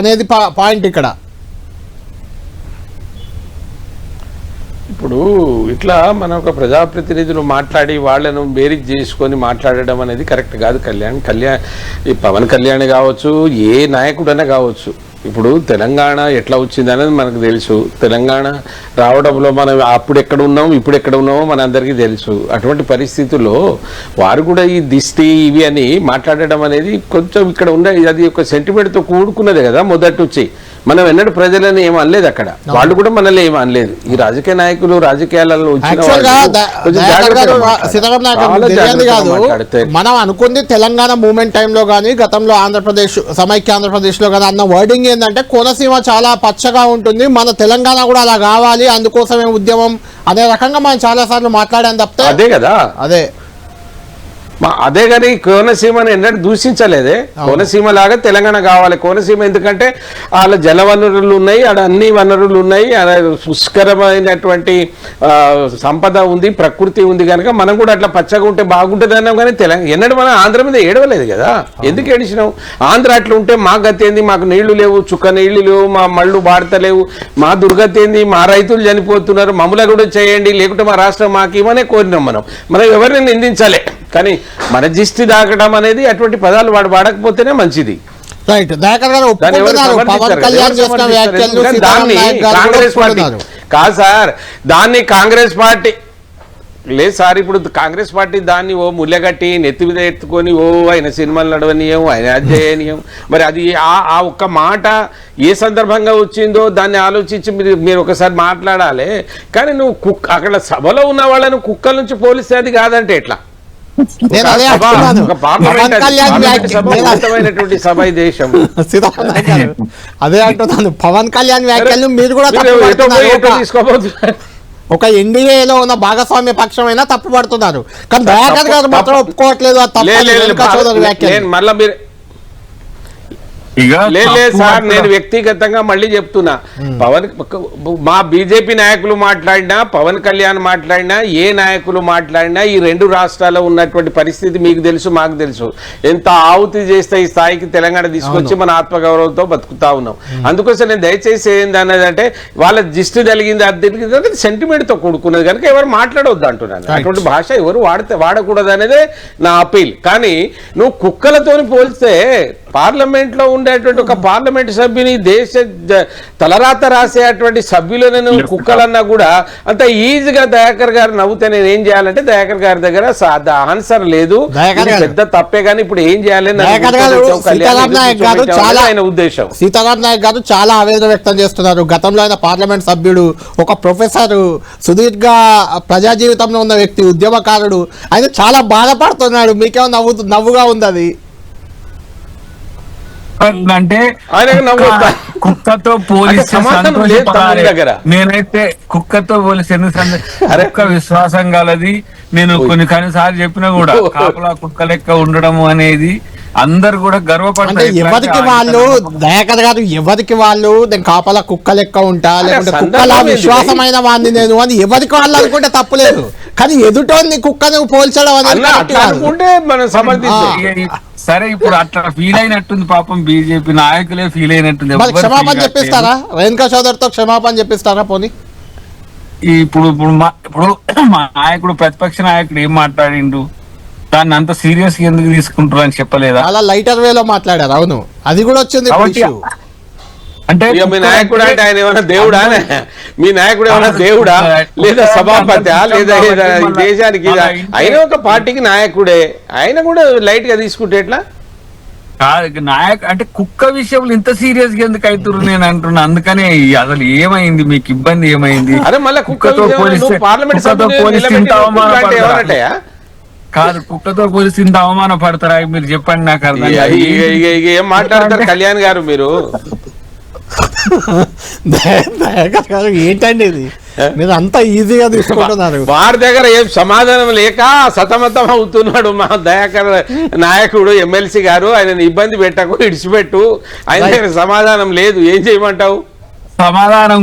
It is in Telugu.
అనేది పా- పాయింట్ ఇక్కడ. ఇప్పుడు ఇట్లా మన ఒక ప్రజాప్రతినిధులు మాట్లాడి వాళ్ళను బేరీజ్ చేసుకొని మాట్లాడడం అనేది కరెక్ట్ కాదు కళ్యాణ్. కళ్యాణ్ ఈ పవన్ కళ్యాణ్ కావచ్చు ఏ నాయకుడైనా కావచ్చు. ఇప్పుడు తెలంగాణ ఎట్లా వచ్చింది అనేది మనకు తెలుసు. తెలంగాణ రావడంలో మనం అప్పుడు ఎక్కడ ఉన్నాం ఇప్పుడు ఎక్కడ ఉన్నామో మనందరికీ తెలుసు. అటువంటి పరిస్థితుల్లో వారు కూడా ఈ దిష్టి ఇవి అని మాట్లాడడం అనేది కొంచెం ఇక్కడ ఉన్న అది ఒక సెంటిమెంట్తో కూడుకున్నదే కదా మొదటి నుంచి. మనం ఎన్నడూ ప్రజలని ఏం అనలేదు అక్కడ. వాళ్ళు కూడా మనల్ని ఏం అనలేదు. ఈ రాజకీయ నాయకులు రాజకీయాలలో మనం అనుకుంది తెలంగాణ మూమెంట్ టైంలో కానీ గతంలో ఆంధ్రప్రదేశ్ సమైక్య ఆంధ్రప్రదేశ్లో కానీ అన్న వర్డింగ్ ఏంటంటే కోనసీమ చాలా పచ్చగా ఉంటుంది మన తెలంగాణ కూడా అలా కావాలి అందుకోసమే ఉద్యమం అనే రకంగా మనం చాలా సార్లు మాట్లాడాం తప్పితే అదే కదా. అదే. అదే కానీ కోనసీమని ఎన్నడూ దూషించలేదే. కోనసీమ లాగా తెలంగాణ కావాలి. కోనసీమ ఎందుకంటే వాళ్ళ జల వనరులు ఉన్నాయి ఆడ అన్ని వనరులు ఉన్నాయి పుష్కరమైనటువంటి సంపద ఉంది ప్రకృతి ఉంది కనుక మనం కూడా అట్లా పచ్చగా ఉంటే బాగుంటుంది అన్నాం కానీ తెలంగాణ ఎన్నడూ మనం ఆంధ్ర మీద ఏడవలేదు కదా. ఎందుకు ఏడిచినాం ఆంధ్ర అట్లా ఉంటే మా గతి ఏంది? మాకు నీళ్ళు లేవు చుక్క నీళ్ళు లేవు మా మళ్ళు బాడతలేవు మా దుర్గతి ఏంది? మా రైతులు చనిపోతున్నారు మమ్మల్ని కూడా చేయండి లేకుంటే మా రాష్ట్రం మాకు ఇవనే కోరినాం మనం. మనం ఎవరిని నిందించాలి. కానీ మన జిస్టి దాకడం అనేది అటువంటి పదాలు వాడు వాడకపోతేనే మంచిది. రైట్ దాన్ని కూడా కాంగ్రెస్ పార్టీ కాదు సార్ దాన్ని కాంగ్రెస్ పార్టీ లేదు సార్ ఇప్పుడు కాంగ్రెస్ పార్టీ దాన్ని ఓ ముల్లెగట్టి నెత్తి మీద ఎత్తుకొని ఓ ఆయన సినిమాలు నడవనీయం ఆయన అది చేయనీయం. మరి అది ఆ ఆ ఒక్క మాట ఏ సందర్భంగా వచ్చిందో దాన్ని ఆలోచించి మీరు మీరు ఒకసారి మాట్లాడాలి. కానీ నువ్వు కుక్ అక్కడ సభలో ఉన్న వాళ్ళని కుక్కల నుంచి పోలిస్తే అది కాదంటే ఎట్లా? నేను అదే అంటున్నాను. పవన్. కళ్యాణ్ సభ దేశం. అదే అంటున్నాను. పవన్ వ్యాఖ్యలు మీరు కూడా ఒక- ఎన్డీఏలో ఉన్న భాగస్వామ్య పక్షమైనా తప్పుపడుతున్నారు. కానీ దయాకర్ గారు మాత్రం ఒప్పుకోవట్లేదు తప్పు మళ్ళా మీరు లేదు లేదు సార్ నేను వ్యక్తిగతంగా మళ్ళీ చెప్తున్నా. పవన్ మా బీజేపీ నాయకులు మాట్లాడినా పవన్ కళ్యాణ్ మాట్లాడినా ఏ నాయకులు మాట్లాడినా ఈ రెండు రాష్ట్రాల్లో ఉన్నటువంటి పరిస్థితి మీకు తెలుసు మాకు తెలుసు. ఎంత ఆవుతి చేస్తే ఈ స్థాయికి తెలంగాణ తీసుకొచ్చి మన ఆత్మగౌరవంతో బతుకుతా ఉన్నాం. అందుకోసం నేను దయచేసి ఏంది అన్నది అంటే వాళ్ళ దిష్టి కలిగింది అది తెలిగింది అనేది sentiment తో కూడుకున్నది కనుక ఎవరు మాట్లాడవద్దు అంటున్నాను. అటువంటి భాష ఎవరు వాడితే వాడకూడదు అనేదే నా అపీల్ కానీ నువ్వు కుక్కలతోని పోల్స్తే పార్లమెంట్లో ఉండేటువంటి ఒక పార్లమెంట్ సభ్యుని దేశ తలరాత రాసేటువంటి సభ్యులను నువ్వు కుక్కలన్నా కూడా అంత ఈజీగా దయాకర్ గారు నవ్వుతే నేను ఏం చేయాలంటే దయాకర్ గారి దగ్గర ఆన్సర్ లేదు. పెద్ద తప్పే కానీ ఇప్పుడు ఏం చేయాలి? ఆయన ఉద్దేశం. సీతారాం నాయక్ గారు చాలా ఆవేదన వ్యక్తం చేస్తున్నారు. గతంలో ఆయన పార్లమెంట్ సభ్యుడు ఒక ప్రొఫెసర్ సుదీర్ఘ ప్రజా జీవితంలో ఉన్న వ్యక్తి ఉద్యమకారుడు. ఆయన చాలా బాధపడుతున్నాడు. మీకేమో నవ్వు నవ్వుగా ఉంది అది. అంటే. కుక్కతో పోలిస్తే. నేనైతే కుక్కతో పోలిస్తే ఎందుకు కుక్క విశ్వాసం గలది నేను కొన్ని కొన్నిసార్లు చెప్పినా కూడా కాపలా కుక్క లెక్క ఉండడం అనేది అందరు కూడా అంటే గర్వపడతారు ఎవరికి వాళ్ళు దయాకర్ గారు ఎవరికి వాళ్ళు నేను కాపలా కుక్క లెక్క ఉంటా లేకుంటే కుక్కలా? విశ్వాసమైన వాడిని నేను అని ఎవరికి వాళ్ళు అనుకుంటే తప్పులేదు కానీ ఎదుటోని కుక్కను పోల్చడం అనేది సరే ఇప్పుడు అట్లా ఫీల్ అయినట్టుంది పాపం బీజేపీ నాయకులే ఫీల్ అయినట్టుంది. క్షమాపణ చెప్పిస్తారా? రేణుకా సోదరితో క్షమాపణ చెప్పిస్తారా పోనీ? ఇప్పుడు ఇప్పుడు మా ఇప్పుడు మా నాయకుడు ప్రతిపక్ష నాయకుడు ఏం మాట్లాడిండు? దాన్ని అంత సీరియస్గా ఎందుకు తీసుకుంటారు అని చెప్పలేదా? చాలా లైటర్ వేలో మాట్లాడారు అవును. అది కూడా వచ్చింది. అంటే మీ నాయకుడు అంటే ఆయన ఏమైనా దేవుడా? మీ నాయకుడు ఏమైనా దేవుడా? లేదా సభాపతి లేదా దేశానికి? ఆయన ఒక పార్టీకి నాయకుడే. ఆయన కూడా లైట్గా తీసుకుంటే ఎట్లా? నాయక్ అంటే కుక్క విషయంలో ఇంత సీరియస్గా ఎందుకు అవుతున్నారు నేను అంటున్నా. అందుకనే అసలు ఏమైంది? మీకు ఇబ్బంది ఏమైంది? అరే మళ్ళీ కుక్క కుక్కతో పోలిస్తే కుక్కతో పోలిస్తే ఇంత అవమానపడతారా? కాదు కుక్కతో పోలిస్తే ఇంత అవమానపడతారా? మీరు చెప్పండి నాకు అర్థం ఏం మాట్లాడతారు కళ్యాణ్ గారు మీరు? దయాకర్ గారు ఏంటండి ఇది? మీరు అంత ఈజీగా తీసుకుంటున్నారు. వారి దగ్గర ఏం సమాధానం లేక సతమతం అవుతున్నాడు మా దయాకర్ నాయకుడు ఎమ్మెల్సీ గారు. ఆయన ఇబ్బంది పెట్టకు ఇడిచిపెట్టు. ఆయన దగ్గర సమాధానం లేదు. ఏం చేయమంటావు? సమాధానం